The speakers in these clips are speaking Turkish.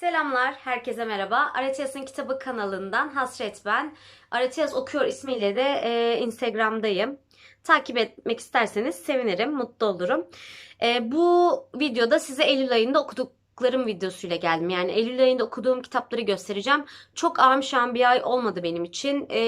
Selamlar, herkese merhaba. Aratiyas'ın kitabı kanalından Hasret ben. Aratiyas okuyor ismiyle de e, Instagram'dayım. Takip etmek isterseniz sevinirim, mutlu olurum. E, bu videoda size Eylül ayında okuduklarım videosuyla geldim. Yani Eylül ayında okuduğum kitapları göstereceğim. Çok amşan bir ay olmadı benim için. E,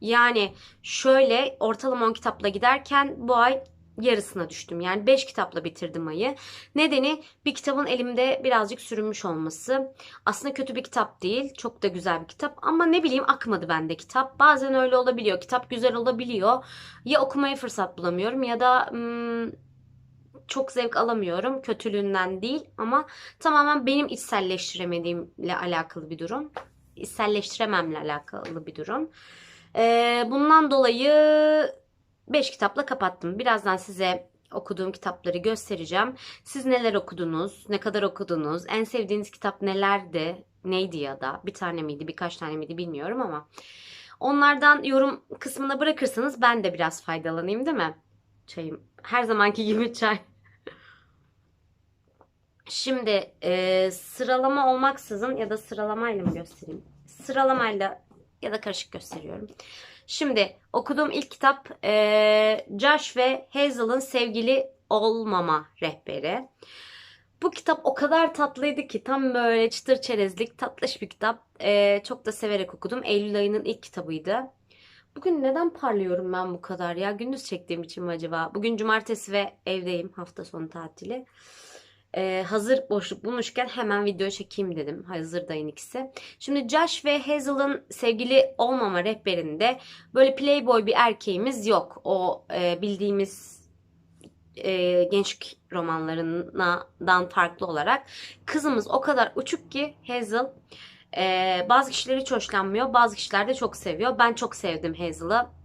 yani şöyle ortalama 10 kitapla giderken bu ay yarısına düştüm. Yani 5 kitapla bitirdim ayı. Nedeni bir kitabın elimde birazcık sürünmüş olması. Aslında kötü bir kitap değil. Çok da güzel bir kitap. Ama ne bileyim akmadı bende kitap. Bazen öyle olabiliyor. Kitap güzel olabiliyor. Ya okumaya fırsat bulamıyorum ya da hmm, çok zevk alamıyorum. Kötülüğünden değil ama tamamen benim içselleştiremediğimle alakalı bir durum. İçselleştirememle alakalı bir durum. Ee, bundan dolayı 5 kitapla kapattım. Birazdan size okuduğum kitapları göstereceğim. Siz neler okudunuz? Ne kadar okudunuz? En sevdiğiniz kitap nelerdi? Neydi ya da? Bir tane miydi? Birkaç tane miydi bilmiyorum ama. Onlardan yorum kısmına bırakırsanız ben de biraz faydalanayım değil mi? Çayım. Her zamanki gibi çay. Şimdi e, sıralama olmaksızın ya da sıralamayla mı göstereyim? Sıralamayla ya da karışık gösteriyorum. Şimdi okuduğum ilk kitap e, Josh ve Hazel'ın sevgili olmama rehberi. Bu kitap o kadar tatlıydı ki tam böyle çıtır çerezlik tatlış bir kitap. E, çok da severek okudum. Eylül ayının ilk kitabıydı. Bugün neden parlıyorum ben bu kadar ya? Gündüz çektiğim için mi acaba? Bugün cumartesi ve evdeyim. Hafta sonu tatili. Ee, hazır boşluk bulmuşken hemen video çekeyim dedim. Hazırdayın ikisi. Şimdi Josh ve Hazel'ın sevgili olmama rehberinde böyle playboy bir erkeğimiz yok. O e, bildiğimiz e, gençlik romanlarından farklı olarak. Kızımız o kadar uçuk ki Hazel e, bazı kişiler hiç hoşlanmıyor. Bazı kişiler de çok seviyor. Ben çok sevdim Hazel'ı.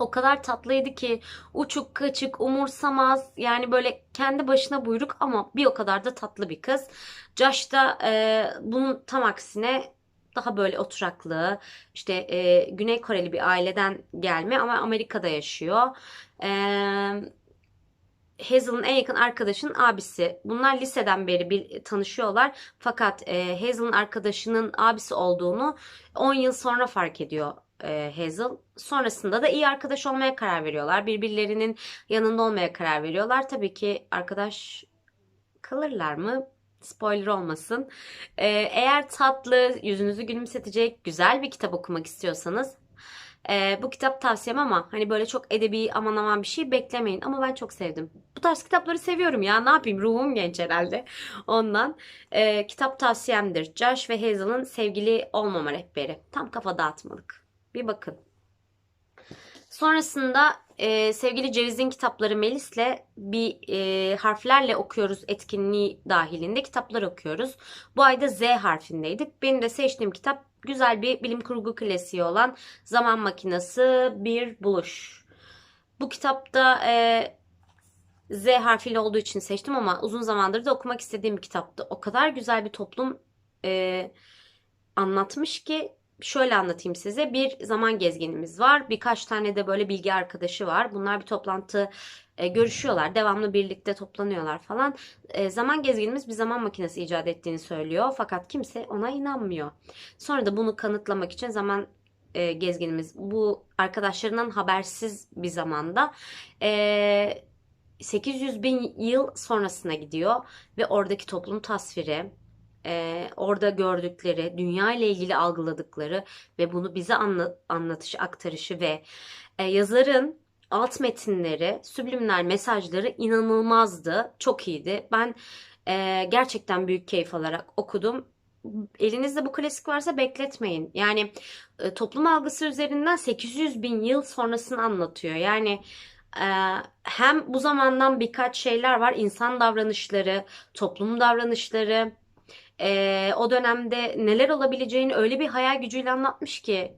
O kadar tatlıydı ki uçuk kaçık umursamaz yani böyle kendi başına buyruk ama bir o kadar da tatlı bir kız. Josh da e, bunun tam aksine daha böyle oturaklı işte e, Güney Koreli bir aileden gelme ama Amerika'da yaşıyor. E, Hazel'ın en yakın arkadaşının abisi. Bunlar liseden beri bir tanışıyorlar. Fakat e, Hazel'ın arkadaşının abisi olduğunu 10 yıl sonra fark ediyor e, Hazel. Sonrasında da iyi arkadaş olmaya karar veriyorlar. Birbirlerinin yanında olmaya karar veriyorlar. Tabii ki arkadaş kalırlar mı? Spoiler olmasın. E, eğer tatlı, yüzünüzü gülümsetecek güzel bir kitap okumak istiyorsanız e, bu kitap tavsiyem ama hani böyle çok edebi aman aman bir şey beklemeyin. Ama ben çok sevdim. Bu tarz kitapları seviyorum ya. Ne yapayım? Ruhum genç herhalde. Ondan. E, kitap tavsiyemdir. Josh ve Hazel'ın sevgili olmama rehberi. Tam kafa dağıtmalık. Bir bakın. Sonrasında e, sevgili Ceviz'in kitapları Melis'le bir e, harflerle okuyoruz etkinliği dahilinde kitaplar okuyoruz. Bu ayda Z harfindeydik. Benim de seçtiğim kitap güzel bir bilim kurgu klasiği olan Zaman Makinesi Bir Buluş. Bu kitapta e, Z harfiyle olduğu için seçtim ama uzun zamandır da okumak istediğim bir kitaptı. O kadar güzel bir toplum e, anlatmış ki şöyle anlatayım size. Bir zaman gezginimiz var. Birkaç tane de böyle bilgi arkadaşı var. Bunlar bir toplantı e, görüşüyorlar. Devamlı birlikte toplanıyorlar falan. E, zaman gezginimiz bir zaman makinesi icat ettiğini söylüyor. Fakat kimse ona inanmıyor. Sonra da bunu kanıtlamak için zaman e, gezginimiz bu arkadaşlarından habersiz bir zamanda e, 800 bin yıl sonrasına gidiyor ve oradaki toplum tasviri, e, orada gördükleri, dünya ile ilgili algıladıkları ve bunu bize anla, anlatışı, aktarışı ve e, yazarın alt metinleri, subliminal mesajları inanılmazdı. Çok iyiydi. Ben e, gerçekten büyük keyif alarak okudum. Elinizde bu klasik varsa bekletmeyin. Yani e, toplum algısı üzerinden 800 bin yıl sonrasını anlatıyor. Yani e, hem bu zamandan birkaç şeyler var. İnsan davranışları, toplum davranışları, e, o dönemde neler olabileceğini öyle bir hayal gücüyle anlatmış ki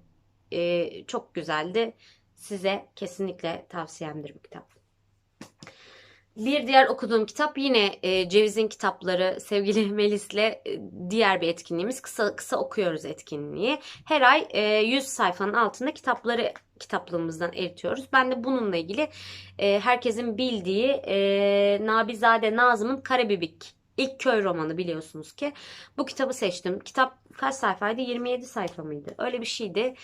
e, çok güzeldi. Size kesinlikle tavsiyemdir bu kitap. Bir diğer okuduğum kitap yine e, Ceviz'in kitapları sevgili Melis'le e, diğer bir etkinliğimiz. Kısa kısa okuyoruz etkinliği. Her ay e, 100 sayfanın altında kitapları kitaplığımızdan eritiyoruz. Ben de bununla ilgili e, herkesin bildiği e, Nabizade Nazım'ın Karabibik İlk köy romanı biliyorsunuz ki. Bu kitabı seçtim. Kitap kaç sayfaydı? 27 sayfa mıydı? Öyle bir şeydi.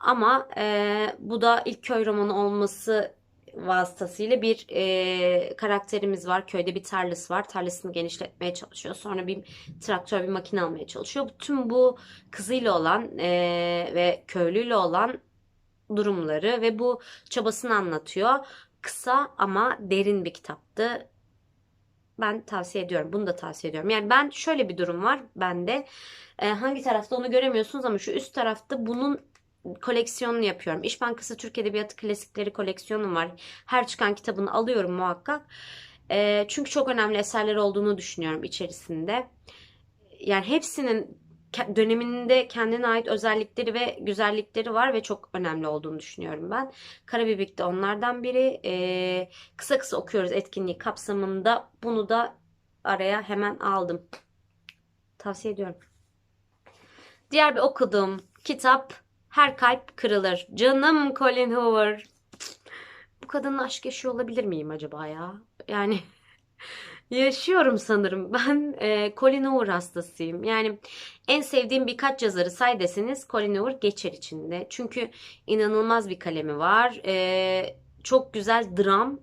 Ama e, bu da ilk köy romanı olması vasıtasıyla bir e, karakterimiz var. Köyde bir tarlası var. Tarlasını genişletmeye çalışıyor. Sonra bir traktör, bir makine almaya çalışıyor. Tüm bu kızıyla olan e, ve köylüyle olan durumları ve bu çabasını anlatıyor. Kısa ama derin bir kitaptı. Ben tavsiye ediyorum. Bunu da tavsiye ediyorum. Yani ben şöyle bir durum var bende. E, hangi tarafta onu göremiyorsunuz ama şu üst tarafta bunun koleksiyonunu yapıyorum. İş Bankası Türk Edebiyatı Klasikleri koleksiyonum var. Her çıkan kitabını alıyorum muhakkak. E, çünkü çok önemli eserler olduğunu düşünüyorum içerisinde. Yani hepsinin döneminde kendine ait özellikleri ve güzellikleri var ve çok önemli olduğunu düşünüyorum ben. Karabibik de onlardan biri. E, kısa kısa okuyoruz etkinliği kapsamında. Bunu da araya hemen aldım. Tavsiye ediyorum. Diğer bir okuduğum kitap Her Kalp Kırılır. Canım Colin Hoover. Bu kadınla aşk yaşıyor olabilir miyim acaba ya? Yani yaşıyorum sanırım. Ben e, Colin Hoover hastasıyım. Yani en sevdiğim birkaç yazarı say deseniz Colin Hoover geçer içinde. Çünkü inanılmaz bir kalemi var. E, çok güzel dram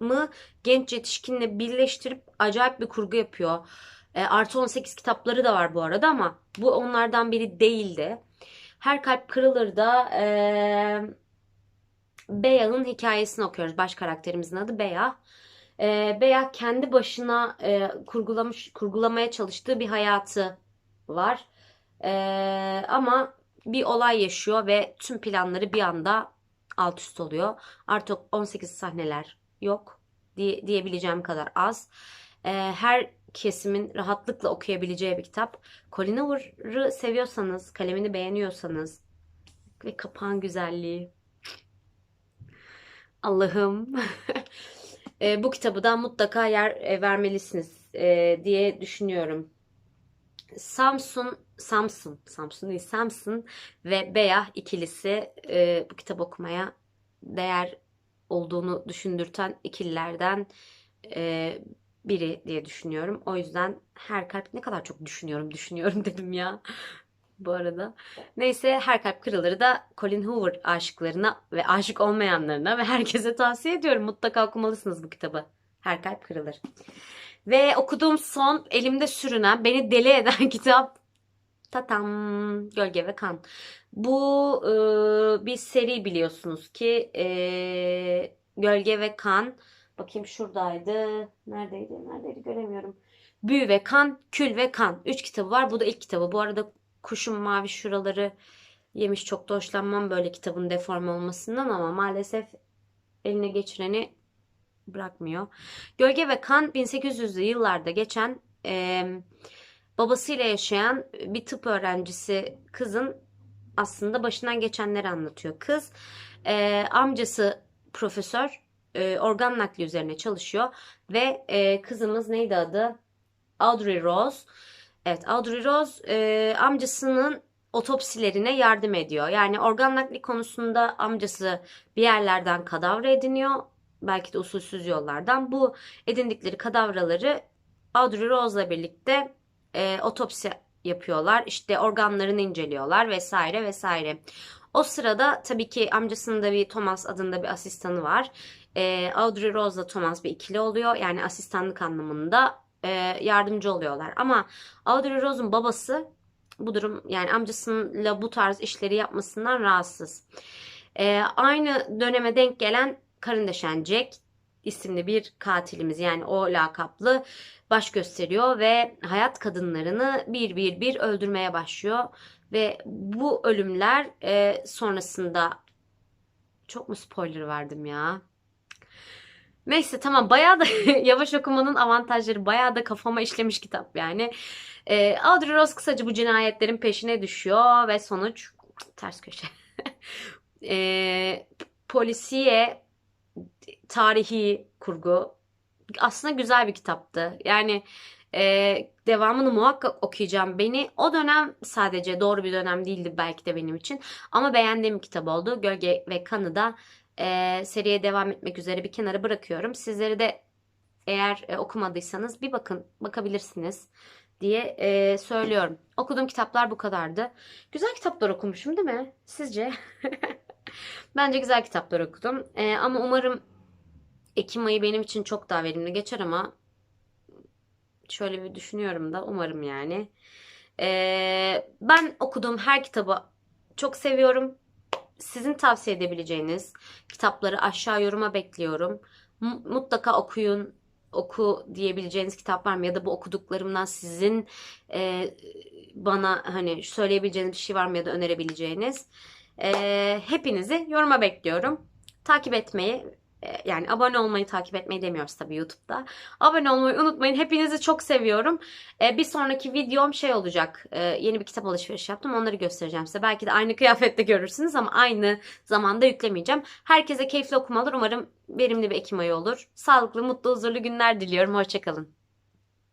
mı genç yetişkinle birleştirip acayip bir kurgu yapıyor. E, artı 18 kitapları da var bu arada ama bu onlardan biri değildi. Her Kalp Kırılır da e, Beyah'ın hikayesini okuyoruz. Baş karakterimizin adı Beyah. Beyah kendi başına e, kurgulamış, kurgulamaya çalıştığı bir hayatı var. E, ama bir olay yaşıyor ve tüm planları bir anda alt üst oluyor. Artık 18 sahneler yok diye, diyebileceğim kadar az. E, her kesimin rahatlıkla okuyabileceği bir kitap. Colin Hoover'ı seviyorsanız, kalemini beğeniyorsanız ve kapağın güzelliği. Allah'ım. E, bu kitabı da mutlaka yer e, vermelisiniz e, diye düşünüyorum. Samsun, Samsun, Samsun değil Samsun ve Beyah ikilisi e, bu kitap okumaya değer olduğunu düşündürten ikililerden e, biri diye düşünüyorum. O yüzden her kalp ne kadar çok düşünüyorum, düşünüyorum dedim ya bu arada. Neyse Her Kalp Kırılır'ı da Colin Hoover aşıklarına ve aşık olmayanlarına ve herkese tavsiye ediyorum. Mutlaka okumalısınız bu kitabı. Her Kalp Kırılır. Ve okuduğum son elimde sürünen, beni deli eden kitap Tatam Gölge ve Kan. Bu e, bir seri biliyorsunuz ki e, Gölge ve Kan. Bakayım şuradaydı. Neredeydi? Neredeydi? Göremiyorum. Büyü ve Kan, Kül ve Kan. Üç kitabı var. Bu da ilk kitabı. Bu arada kuşum mavi şuraları yemiş. Çok da hoşlanmam böyle kitabın deforme olmasından ama maalesef eline geçireni bırakmıyor. Gölge ve Kan 1800'lü yıllarda geçen e, babasıyla yaşayan bir tıp öğrencisi kızın aslında başından geçenleri anlatıyor. Kız e, amcası profesör e, organ nakli üzerine çalışıyor ve e, kızımız neydi adı? Audrey Rose. Evet Audrey Rose e, amcasının otopsilerine yardım ediyor. Yani organ nakli konusunda amcası bir yerlerden kadavra ediniyor. Belki de usulsüz yollardan. Bu edindikleri kadavraları Audrey Rose'la birlikte e, otopsi yapıyorlar. İşte organlarını inceliyorlar vesaire vesaire. O sırada tabii ki amcasının da bir Thomas adında bir asistanı var. E, Audrey Rose'la Thomas bir ikili oluyor. Yani asistanlık anlamında e, yardımcı oluyorlar. Ama Audrey Rose'un babası bu durum yani amcasıyla bu tarz işleri yapmasından rahatsız. E, aynı döneme denk gelen Karındeşen Jack isimli bir katilimiz yani o lakaplı baş gösteriyor ve hayat kadınlarını bir bir bir öldürmeye başlıyor ve bu ölümler e, sonrasında çok mu spoiler verdim ya? Neyse tamam bayağı da yavaş okumanın avantajları bayağı da kafama işlemiş kitap yani. E, Audrey Rose kısaca bu cinayetlerin peşine düşüyor ve sonuç ters köşe. e, polisiye tarihi kurgu aslında güzel bir kitaptı. Yani e, devamını muhakkak okuyacağım. Beni o dönem sadece doğru bir dönem değildi belki de benim için. Ama beğendiğim bir kitap oldu. Gölge ve Kanı da e, seriye devam etmek üzere bir kenara bırakıyorum. Sizleri de Eğer e, okumadıysanız bir bakın, bakabilirsiniz diye e, söylüyorum. Okuduğum kitaplar bu kadardı. Güzel kitaplar okumuşum değil mi? Sizce? Bence güzel kitaplar okudum. E, ama umarım Ekim ayı benim için çok daha verimli geçer ama şöyle bir düşünüyorum da umarım yani. E, ben okuduğum her kitabı çok seviyorum. Sizin tavsiye edebileceğiniz kitapları aşağı yoruma bekliyorum. Mu- Mutlaka okuyun, oku diyebileceğiniz kitap var mı? Ya da bu okuduklarımdan sizin e, bana hani söyleyebileceğiniz bir şey var mı ya da önerebileceğiniz? E, hepinizi yoruma bekliyorum. Takip etmeyi yani abone olmayı takip etmeyi demiyoruz tabii YouTube'da. Abone olmayı unutmayın. Hepinizi çok seviyorum. E, bir sonraki videom şey olacak. E, yeni bir kitap alışverişi yaptım. Onları göstereceğim size. Belki de aynı kıyafette görürsünüz ama aynı zamanda yüklemeyeceğim. Herkese keyifli okumalar. Umarım verimli bir Ekim ayı olur. Sağlıklı, mutlu, huzurlu günler diliyorum. Hoşçakalın.